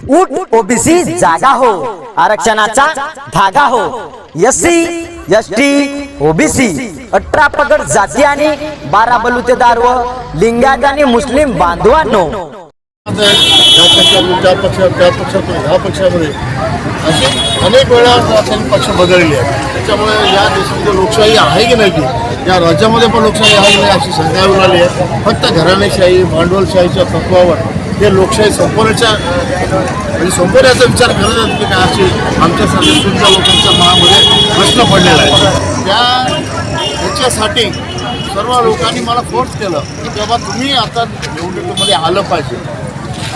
उठ ओबीसी जागा हो आरक्षणाचा धागा हो. S C S T OBC अठरा पगड जाती आणि बारा बलुतेदार व लिंगात आणि मुस्लिम बांधवांनो. या पक्षातून त्या पक्षात त्या पक्षातून ह्या पक्षामध्ये असे अनेक वेळा राजकारणी पक्ष बदलले आहेत त्याच्यामुळे या देशामध्ये लोकशाही आहे की नाही की या राज्यामध्ये पण लोकशाही आहे की नाही अशी शंका येऊन आली आहे. फक्त घराणेशाही भांडवलशाहीच्या तत्वावर हे लोकशाही संपवण्याच्या म्हणजे संपवण्याचा विचार करत आहेत की काय अशी आमच्या सदस्यांच्या लोकांच्या मनामध्ये प्रश्न पडलेला आहे. त्या ह्याच्यासाठी सर्व लोकांनी मला फोर्स केलं की बाबा तुम्ही आता निवडणुकीमध्ये आलं पाहिजे.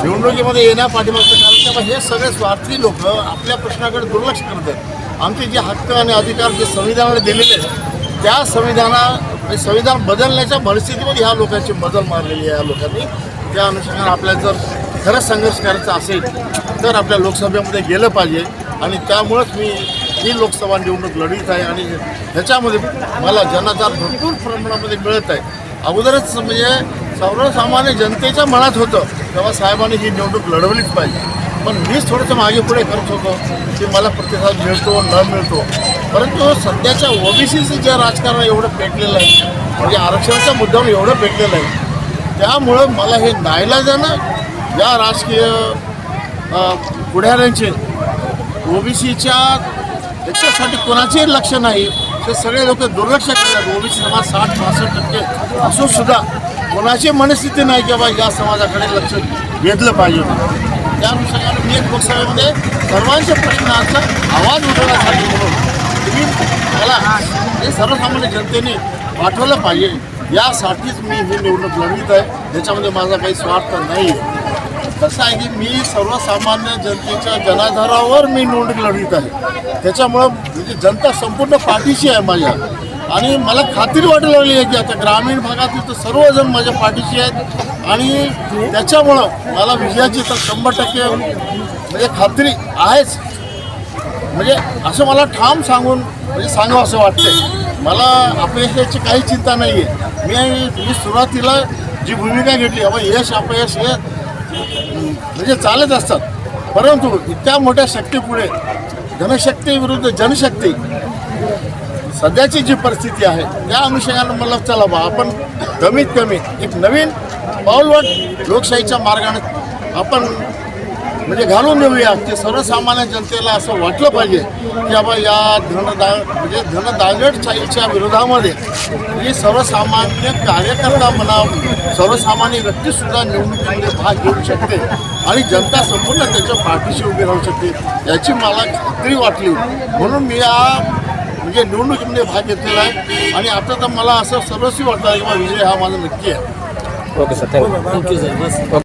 निवडणुकीमध्ये येण्या पाठीमागचं कारण की हे सगळे स्वार्थी लोक आपल्या प्रश्नाकडे दुर्लक्ष करत आहेत. आमचे जे हक्क आणि अधिकार जे संविधानाने दिलेले आहेत त्या संविधाना म्हणजे संविधान बदलण्याच्या परिस्थितीमध्ये ह्या लोकांची बदल मारलेली आहे या लोकांनी. त्या अनुषंगाने आपल्याला जर खरंच संघर्ष करायचा असेल तर आपल्या लोकसभेमध्ये गेलं पाहिजे. आणि त्यामुळंच मी ही लोकसभा निवडणूक लढवित आहे आणि ह्याच्यामध्ये मला जनाधार भरपूर प्रमाणामध्ये मिळत आहे. अगोदरच म्हणजे सर्वसामान्य जनतेच्या मनात होतं तेव्हा साहेबांनी ही निवडणूक लढवलीच पाहिजे. पण मीच थोडंसं मागे पुढे करत होतो की मला प्रतिसाद मिळतो न मिळतो. परंतु सध्याच्या ओबीसीचं जे राजकारण एवढं पेटलेलं आहे म्हणजे आरक्षणाच्या मुद्द्यावर एवढं पेटलेलं आहे त्यामुळं मला हे नाईलाजानं या राजकीय पुढाऱ्यांचे ओबीसीच्या याच्यासाठी कोणाचेही लक्ष नाही ते सगळे लोक दुर्लक्ष करतात. ओबीसी समाज साठ पासष्ट टक्के असून सुद्धा कोणाची मनस्थिती नाही की बाबा या समाजाकडे लक्ष घेतलं पाहिजे. त्यानुसार त्या अनुषंगाने मी एक लोकसभेमध्ये सर्वांच्या प्रश्नांचा आवाज उठवण्यासाठी म्हणून तुम्ही मला हे सर्वसामान्य जनतेने पाठवलं पाहिजे. यासाठीच मी ही निवडणूक लढवित आहे. त्याच्यामध्ये माझा काही स्वार्थ नाही. कसं आहे की मी सर्वसामान्य जनतेच्या जनाधारावर मी निवडणूक लढवित आहे. त्याच्यामुळं म्हणजे जनता संपूर्ण पाठीशी आहे माझ्या. आणि मला खात्री वाटू लागली आहे की आता ग्रामीण भागातील तर सर्वजण माझ्या पाठीशी आहेत. आणि त्याच्यामुळं मला विजयाची तर शंभर टक्के म्हणजे खात्री आहेच. म्हणजे असं मला ठाम सांगून म्हणजे सांगावं असं वाटतंय. मला अपयशाची काही चिंता नाही आहे मी मी सुरुवातीला जी भूमिका घेतली बाबा यश अपयश हे म्हणजे चालत असतात. परंतु इतक्या मोठ्या शक्तीपुढे धनशक्ती विरुद्ध जनशक्ती सध्याची जी परिस्थिती आहे त्या अनुषंगानं मला चला बा आपण कमीत कमी एक नवीन पाऊलवाट लोकशाहीच्या मार्गाने आपण म्हणजे घालून देऊया. की सर्वसामान्य जनतेला असं वाटलं पाहिजे की बाबा या धनदा म्हणजे धनदागडशाहीच्या विरोधामध्ये ही सर्वसामान्य कार्यकर्ता म्हणा सर्वसामान्य व्यक्तीसुद्धा निवडणुकीमध्ये भाग घेऊ शकते आणि जनता संपूर्ण त्याच्या पाठीशी उभी राहू शकते याची मला खात्री वाटली. म्हणून मी या म्हणजे निवडणुकीमध्ये भाग घेतलेला आहे आणि आता तर मला असं सर्वस्वी वाटतं की बा विजय हा माझा नक्की आहे. Okay sir thank you. Sir.